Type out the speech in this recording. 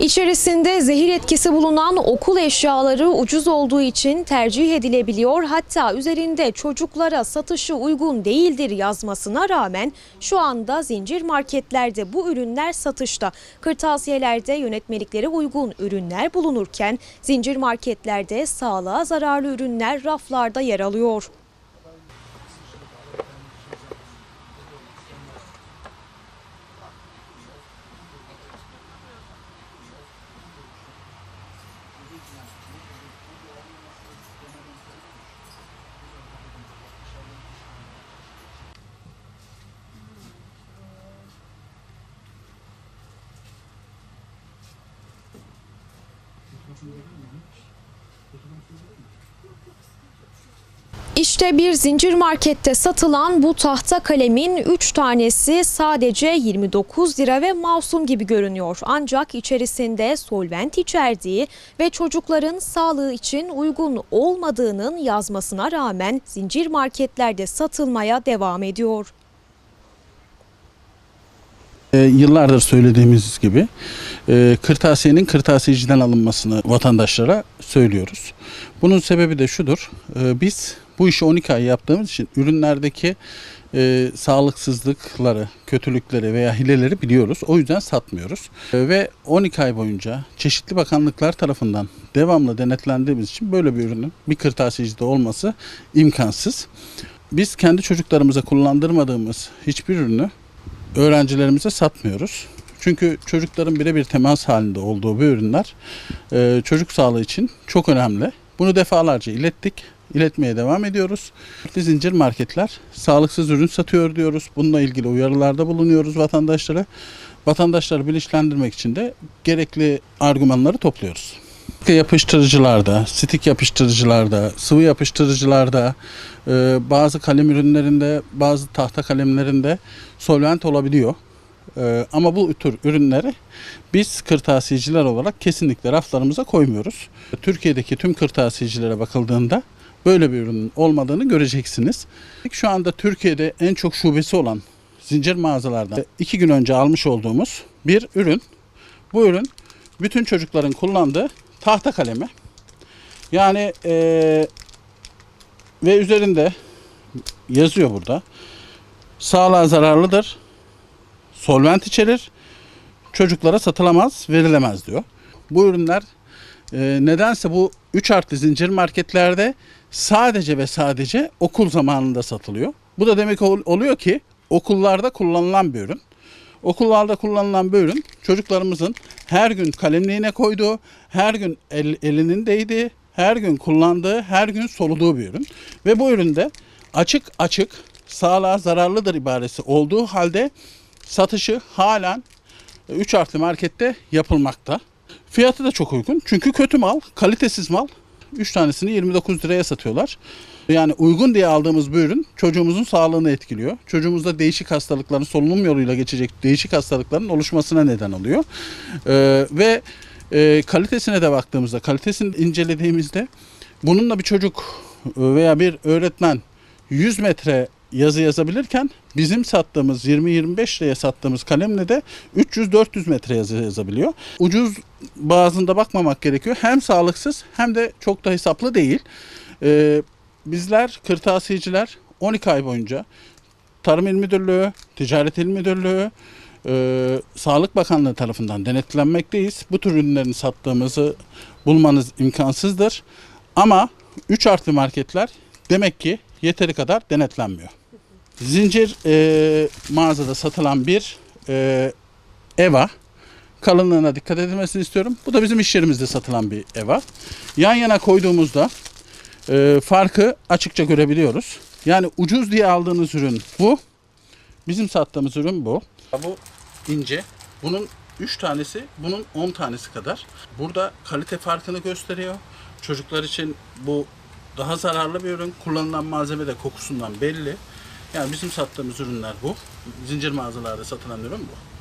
İçerisinde zehir etkisi bulunan okul eşyaları ucuz olduğu için tercih edilebiliyor. Hatta üzerinde çocuklara satışı uygun değildir yazmasına rağmen şu anda zincir marketlerde bu ürünler satışta. Kırtasiyelerde yönetmeliklere uygun ürünler bulunurken zincir marketlerde sağlığa zararlı ürünler raflarda yer alıyor. İşte bir zincir markette satılan bu tahta kalemin 3 tanesi sadece 29 lira ve masum gibi görünüyor. Ancak içerisinde solvent içerdiği ve çocukların sağlığı için uygun olmadığının yazmasına rağmen zincir marketlerde satılmaya devam ediyor. E, yıllardır söylediğimiz gibi e, kırtasiyenin kırtasiyeciden alınmasını vatandaşlara söylüyoruz. Bunun sebebi de şudur. e, biz bu işi 12 ay yaptığımız için ürünlerdeki e, sağlıksızlıkları, kötülükleri veya hileleri biliyoruz. O yüzden satmıyoruz. E, ve 12 ay boyunca çeşitli bakanlıklar tarafından devamlı denetlendiğimiz için böyle bir ürünün bir kırtasiyecide olması imkansız. Biz kendi çocuklarımıza kullandırmadığımız hiçbir ürünü öğrencilerimize satmıyoruz. Çünkü çocukların birebir temas halinde olduğu bu ürünler e, çocuk sağlığı için çok önemli. Bunu defalarca ilettik. iletmeye devam ediyoruz. Zincir marketler sağlıksız ürün satıyor diyoruz. Bununla ilgili uyarılarda bulunuyoruz vatandaşlara. Vatandaşları bilinçlendirmek için de gerekli argümanları topluyoruz. Yapıştırıcılarda, stik yapıştırıcılarda, sıvı yapıştırıcılarda, e, bazı kalem ürünlerinde, bazı tahta kalemlerinde solvent olabiliyor. E, ama bu tür ürünleri biz kırtasiyeciler olarak kesinlikle raflarımıza koymuyoruz. Türkiye'deki tüm kırtasiyecilere bakıldığında böyle bir ürünün olmadığını göreceksiniz. Şu anda Türkiye'de en çok şubesi olan zincir mağazalardan iki gün önce almış olduğumuz bir ürün. Bu ürün bütün çocukların kullandığı tahta kalemi. Yani eee, ve üzerinde yazıyor burada. Sağlığa zararlıdır. Solvent içerir. Çocuklara satılamaz, verilemez diyor. Bu ürünler e, nedense bu 3 artı zincir marketlerde sadece ve sadece okul zamanında satılıyor. Bu da demek ol- oluyor ki okullarda kullanılan bir ürün. Okullarda kullanılan bir ürün çocuklarımızın her gün kalemliğine koyduğu, her gün el- elinin değdiği, her gün kullandığı, her gün soluduğu bir ürün. Ve bu üründe açık açık sağlığa zararlıdır ibaresi olduğu halde satışı halen 3 artı markette yapılmakta. Fiyatı da çok uygun. Çünkü kötü mal, kalitesiz mal. 3 tanesini 29 liraya satıyorlar. Yani uygun diye aldığımız bu ürün çocuğumuzun sağlığını etkiliyor. Çocuğumuzda değişik hastalıkların solunum yoluyla geçecek değişik hastalıkların oluşmasına neden oluyor. Ee, ve e, kalitesine de baktığımızda, kalitesini incelediğimizde bununla bir çocuk veya bir öğretmen 100 metre yazı yazabilirken bizim sattığımız 20-25 liraya sattığımız kalemle de 300-400 metre yazı yazabiliyor. Ucuz bazında bakmamak gerekiyor. Hem sağlıksız hem de çok da hesaplı değil. Ee, bizler kırtasiyeciler 12 ay boyunca Tarım İl Müdürlüğü, Ticaret İl Müdürlüğü, e, Sağlık Bakanlığı tarafından denetlenmekteyiz. Bu tür ürünlerini sattığımızı bulmanız imkansızdır. Ama 3 artı marketler demek ki yeteri kadar denetlenmiyor. Zincir e, mağazada satılan bir e, EVA kalınlığına dikkat edilmesini istiyorum. Bu da bizim iş yerimizde satılan bir EVA. Yan yana koyduğumuzda e, farkı açıkça görebiliyoruz. Yani ucuz diye aldığınız ürün bu. Bizim sattığımız ürün bu. Bu ince. Bunun 3 tanesi, bunun 10 tanesi kadar. Burada kalite farkını gösteriyor. Çocuklar için bu daha zararlı bir ürün. Kullanılan malzeme de kokusundan belli. Yani bizim sattığımız ürünler bu. Zincir mağazalarda satılan ürün bu.